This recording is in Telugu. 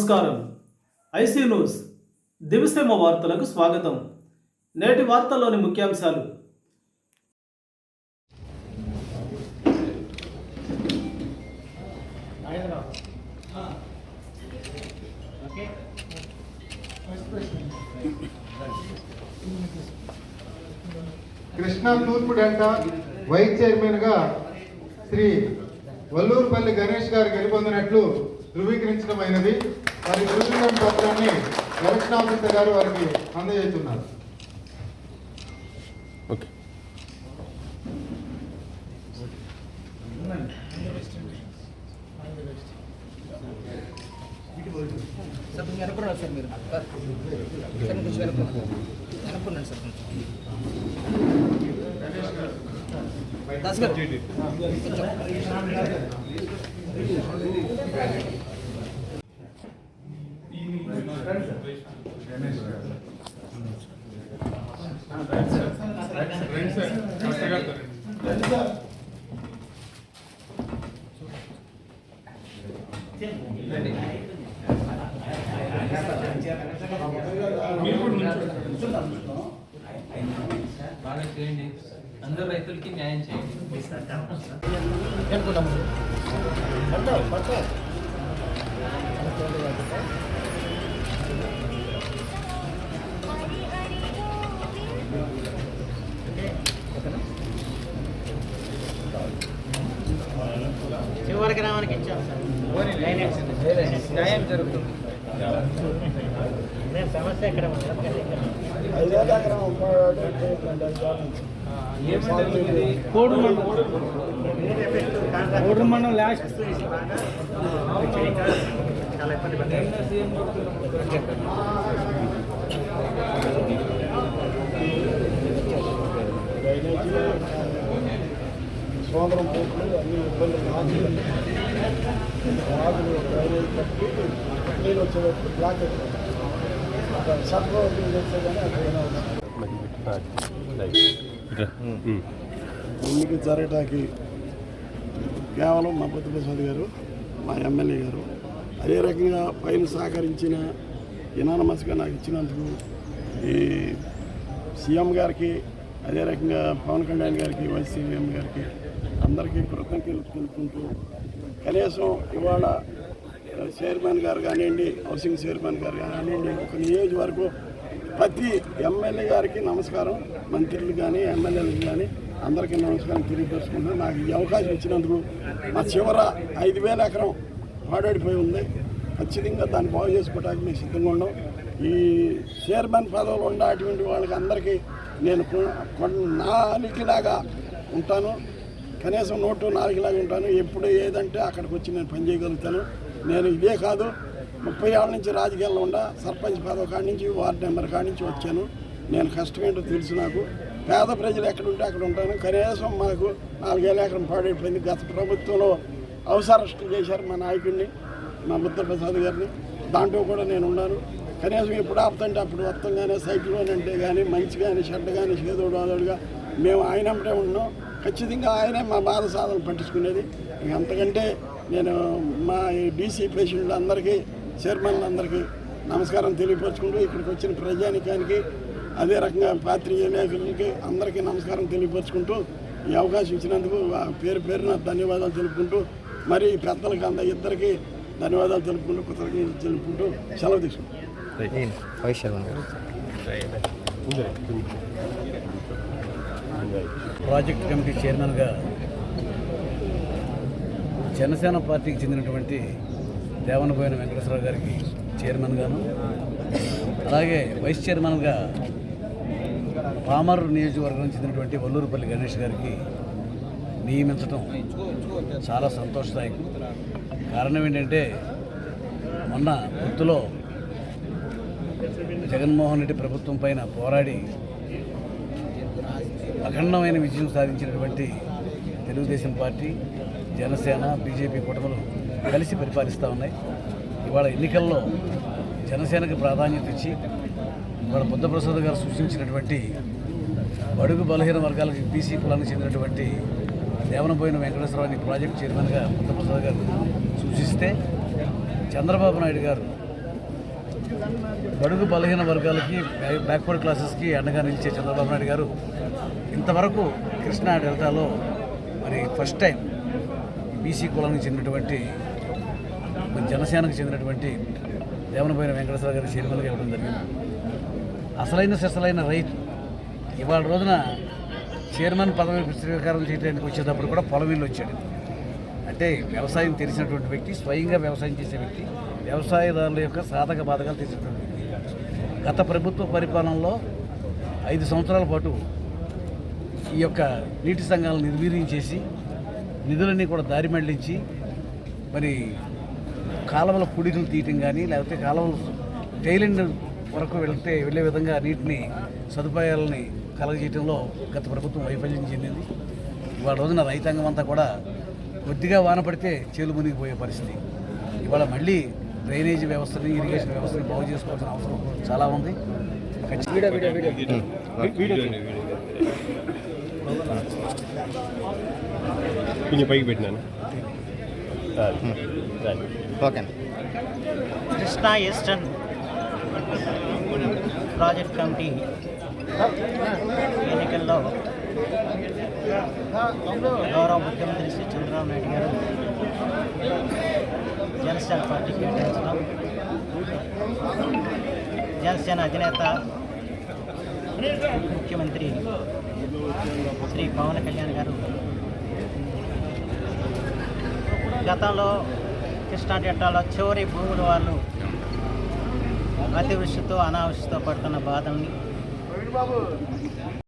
నమస్కారం. IC news. దివిసేమ వార్తలకు స్వాగతం. నేటి వార్తల్లోని ముఖ్యాంశాలు. కృష్ణా తూర్పు డెల్టా వైస్ చైర్మన్గా శ్రీ వల్లూరుపల్లి గణేష్ గారు గెలుపొందినట్లు ధృవీకరించడమైనది. వారి ధృవీకరణ పత్రాన్ని ఎలక్షన్ ఆఫీసర్ గారు వారికి అందజేస్తున్నారు సార్ కొంచెం వెనక్కున్నారు సార్ మీరు సార్ కొంచెం వెనక్కున్నారు వెనక్కున్నాను సార్ కొంచెం దాస్ గారు బాగా చేయండి అందరు రైతులకి న్యాయం చేయండి పడతావు పడతావు చివరి గ్రామానికి ఇచ్చాం న్యాయం జరుగుతుంది సమస్య ఇక్కడ కోడు మనం లాస్ట్ చాలా ఇబ్బంది పడ్డాయి సోదరం పోట్లు అన్ని ఇబ్బందులు రాజులు రాజులు డ్రైనేజ్ కట్టి నీళ్ళు వచ్చేటప్పుడు బ్లాక్ అయిపోయింది. అక్కడ సర్వ చేస్తే కానీ అక్కడ జరగటానికి కేవలం మా బుద్ధప్రసాద్ గారు మా ఎమ్మెల్యే గారు అదే రకంగా పైన సహకరించిన ఇనానమస్గా నాకు ఇచ్చినందుకు ఈ సీఎం గారికి అదే రకంగా పవన్ కళ్యాణ్ గారికి వైస్ గారికి అందరికీ కృతజ్ఞతలు తెలుపుకుంటూ కనీసం ఇవాళ చైర్మన్ గారు కానివ్వండి హౌసింగ్ చైర్మన్ గారు కానివ్వండి ఒక నియోజకవర్గం ప్రతి ఎమ్మెల్యే గారికి నమస్కారం మంత్రులు కానీ ఎమ్మెల్యేలకు కానీ అందరికీ నమస్కారం తెలియపరుచుకుంటున్నాను. నాకు ఈ అవకాశం ఇచ్చినందుకు మా చివర ఐదు వేల ఎకరం పాడాడిపోయి ఉంది. ఖచ్చితంగా దాన్ని బాగు చేసుకోవడానికి మేము సిద్ధంగా ఉన్నాం. ఈ చైర్మన్ పదవులు ఉన్న అటువంటి వాళ్ళకి అందరికీ నేను కొ- నాలుగులాగా ఉంటాను. కనీసం నోటు నాలుగులాగా ఉంటాను. ఎప్పుడు ఏదంటే అక్కడికి వచ్చి నేను పని చేయగలుగుతాను. నేను ఇదే కాదు ముప్పై ఏళ్ళ నుంచి రాజకీయాల్లో ఉండా సర్పంచ్ పదవి కాడి నుంచి వార్డు నెంబర్ కాడి నుంచి వచ్చాను. నేను కష్టం ఏంటో తెలుసు నాకు. పేద ప్రజలు ఎక్కడ ఉంటే అక్కడ ఉంటాను. కనీసం మాకు నాలుగేళ్ళ ఎకరం పాడైపోయింది. గత ప్రభుత్వంలో అవసరస్టు చేశారు మా నాయకుడిని మా బుద్ధప్రసాద్ గారిని. దాంట్లో కూడా నేను ఉన్నాను. కనీసం ఎప్పుడు ఆపుతుంటే అప్పుడు వస్తాం సైకిల్ అంటే కానీ మంచి కానీ చెడ్డ కానీ చేదోడు వాదోడుగా మేము ఆయన ఉన్నాం ఖచ్చితంగా ఆయనే మా బాధ సాధన పట్టించుకునేది. ఇక అంతకంటే నేను మా డీసీ పేషెంట్లు అందరికీ చైర్మన్ అందరికీ నమస్కారం తెలియపరచుకుంటూ ఇక్కడికి వచ్చిన ప్రజానికానికి అదే రకంగా పాత్రికేయ లేఖలకి అందరికీ నమస్కారం తెలియపరచుకుంటూ ఈ అవకాశం ఇచ్చినందుకు పేరు పేరున ధన్యవాదాలు తెలుపుకుంటూ మరి పెద్దలకి అంద ఇద్దరికి ధన్యవాదాలు తెలుపుకుంటూ కృతజ్ఞతలు తెలుపుకుంటూ సెలవు తీసుకుంటాం ప్రాజెక్ట్ కమిటీ చైర్మన్గా జనసేన పార్టీకి చెందినటువంటి దేవనబోయిన వెంకటేశ్వరరావు గారికి చైర్మన్గాను అలాగే వైస్ చైర్మన్గా పామర్ నియోజకవర్గం చెందినటువంటి వల్లూరుపల్లి గణేష్ గారికి నియమించడం చాలా సంతోషదాయకం. కారణం ఏంటంటే మొన్న గుర్తులో జగన్మోహన్ రెడ్డి ప్రభుత్వం పైన పోరాడి అఖండమైన విజయం సాధించినటువంటి తెలుగుదేశం పార్టీ జనసేన బీజేపీ కూటములు కలిసి పరిపాలిస్తూ ఉన్నాయి. ఇవాళ ఎన్నికల్లో జనసేనకు ప్రాధాన్యత ఇచ్చి ఇవాళ బుద్ధప్రసాద్ గారు సూచించినటువంటి బడుగు బలహీన వర్గాలకు బీసీ కులానికి చెందినటువంటి దేవనపోయిన వెంకటేశ్వరరావుని ప్రాజెక్ట్ చైర్మన్గా బుద్ధప్రసాద్ గారు సూచిస్తే చంద్రబాబు నాయుడు గారు బడుగు బలహీన వర్గాలకి బ్యాక్వర్డ్ క్లాసెస్కి అండగా నిలిచే చంద్రబాబు నాయుడు గారు ఇంతవరకు కృష్ణా డెల్టాలో మరి ఫస్ట్ టైం బీసీ కులానికి చెందినటువంటి జనసేనకు చెందినటువంటి దేవనపోయిన వెంకటేశ్వర గారి చైర్మన్గా ఇవ్వడం జరిగింది. అసలైన సెసలైన రైతు ఇవాళ రోజున చైర్మన్ పదవి స్వీకారం చేయడానికి వచ్చేటప్పుడు కూడా పొలం వచ్చాడు. అంటే వ్యవసాయం తెలిసినటువంటి వ్యక్తి స్వయంగా వ్యవసాయం చేసే వ్యక్తి. వ్యవసాయదారుల యొక్క సాధక బాధకాలు తీసుకుంటుంది గత ప్రభుత్వ పరిపాలనలో ఐదు సంవత్సరాల పాటు ఈ యొక్క నీటి సంఘాలను నిర్వీర్యం చేసి నిధులన్నీ కూడా దారి మళ్ళించి మరి కాలువల పుడికలు తీయటం కానీ లేకపోతే కాలువలు టైలెండ్ వరకు వెళ్తే వెళ్ళే విధంగా నీటిని సదుపాయాలని కలగజేయడంలో గత ప్రభుత్వం వైఫల్యం చెందింది. ఇవాళ రోజున రైతాంగం అంతా కూడా కొద్దిగా వాన పడితే చేలు మునిగిపోయే పరిస్థితి. ఇవాళ మళ్ళీ డ్రైనేజీ వ్యవస్థని ఇరిగేషన్ వ్యవస్థని బాగు చేసుకోవాల్సిన అవసరం చాలా ఉంది. కొంచెం పైకి పెట్టినాను. Okay. Krishna eastern project committee ఎన్నికల్లో గౌరవ ముఖ్యమంత్రి శ్రీ చంద్రబాబు నాయుడు గారు జనసేన పార్టీకి కేటాయించడం. జనసేన అధినేత ముఖ్యమంత్రి శ్రీ పవన్ కళ్యాణ్ గారు. గతంలో కృష్ణా డెల్టాలో చివరి భూముల వాళ్ళు అతివృష్టితో అనావృష్టితో పడుతున్న బాధల్ని